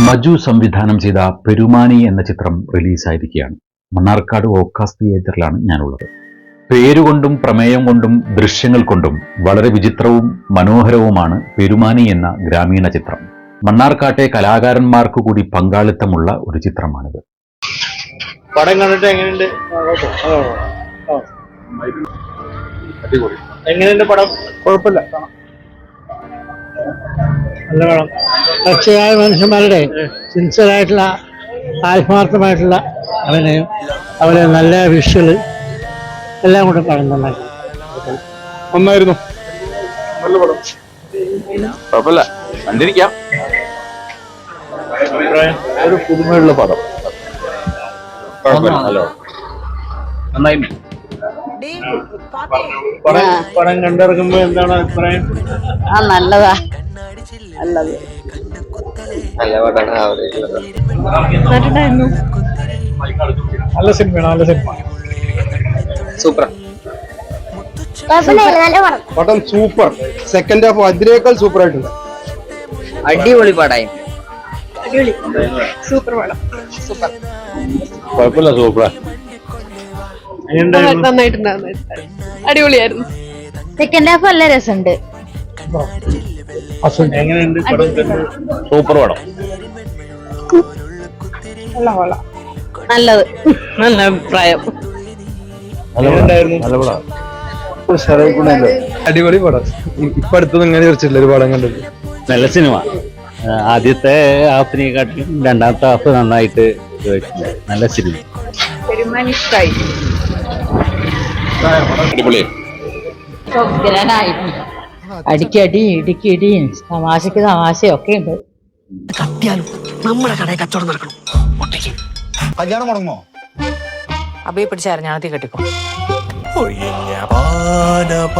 മജു സംവിധാനം ചെയ്ത പെരുമാനി എന്ന ചിത്രം റിലീസായിരിക്കുകയാണ്. മണ്ണാർക്കാട് ഓക്കാസ് തിയേറ്ററിലാണ് ഞാനുള്ളത്. പേരുകൊണ്ടും പ്രമേയം കൊണ്ടും ദൃശ്യങ്ങൾ കൊണ്ടും വളരെ വിചിത്രവും മനോഹരവുമാണ് പെരുമാനി എന്ന ഗ്രാമീണ ചിത്രം. മണ്ണാർക്കാട്ടെ കലാകാരന്മാർക്ക് കൂടി പങ്കാളിത്തമുള്ള ഒരു ചിത്രമാണിത്. പടം കണ്ടിട്ട് എങ്ങനെയുണ്ട്? എങ്ങനെയുണ്ട് പടം? കുഴപ്പമില്ല. നല്ല പടം പച്ചയായ മനുഷ്യന്മാരുടെ സിൻസിയറായിട്ടുള്ള ആത്മാർത്ഥമായിട്ടുള്ള അഭിനയം അവരെ നല്ല വിഷ്വൽ എല്ലാം കൂടെ പടം നന്നാക്കി ഒന്നായിരുന്നു നല്ല പടം. കുഴപ്പമില്ല. കണ്ടിരിക്കാം. ഒരു പുതുമയുള്ള പടം. നന്നായി. പടം കണ്ടിറങ്ങുമ്പോ എന്താണ് അഭിപ്രായം? ആ നല്ലതാ. നല്ല സിനിമയാണ് നല്ല സിനിമ സൂപ്പർ. പടം. സൂപ്പർ. സെക്കൻഡ് ഹാഫ് അതിനേക്കാൾ സൂപ്പർ ആയിട്ടുണ്ട്. അടിപൊളി പടായി. കുഴപ്പമില്ല സൂപ്പർ. എങ്ങനെയുണ്ടായിരുന്നു നന്നായിട്ടുണ്ടായിരുന്നു അടിപൊളിയായിരുന്നു. സെക്കൻഡ് ഹാഫ് നല്ല രസമുണ്ട്. സൂപ്പർ പടം. നല്ലത്. നല്ല അഭിപ്രായം. അടിപൊളി പടം. ഇപ്പൊ അടുത്തത് ഇങ്ങനെ കുറിച്ചില്ല ഒരു പടം കണ്ടത്? നല്ല സിനിമ. ആദ്യത്തെ ഹാഫിനെക്കാട്ടിലും രണ്ടാമത്തെ ഹാഫ് നന്നായിട്ട്. നല്ല സിനിമ. അടിപൊളി. അടിക്കടി ഇടിക്കിടി തമാശക്ക് തമാശയൊക്കെ ഉണ്ട്. കല്യാണം മുടങ്ങോ അബിയെ പിടിച്ച് അരഞ്ഞാണത്തി കെട്ടിക്കോ. ഒഴിഞ്ഞ പാനപാത്രമാ.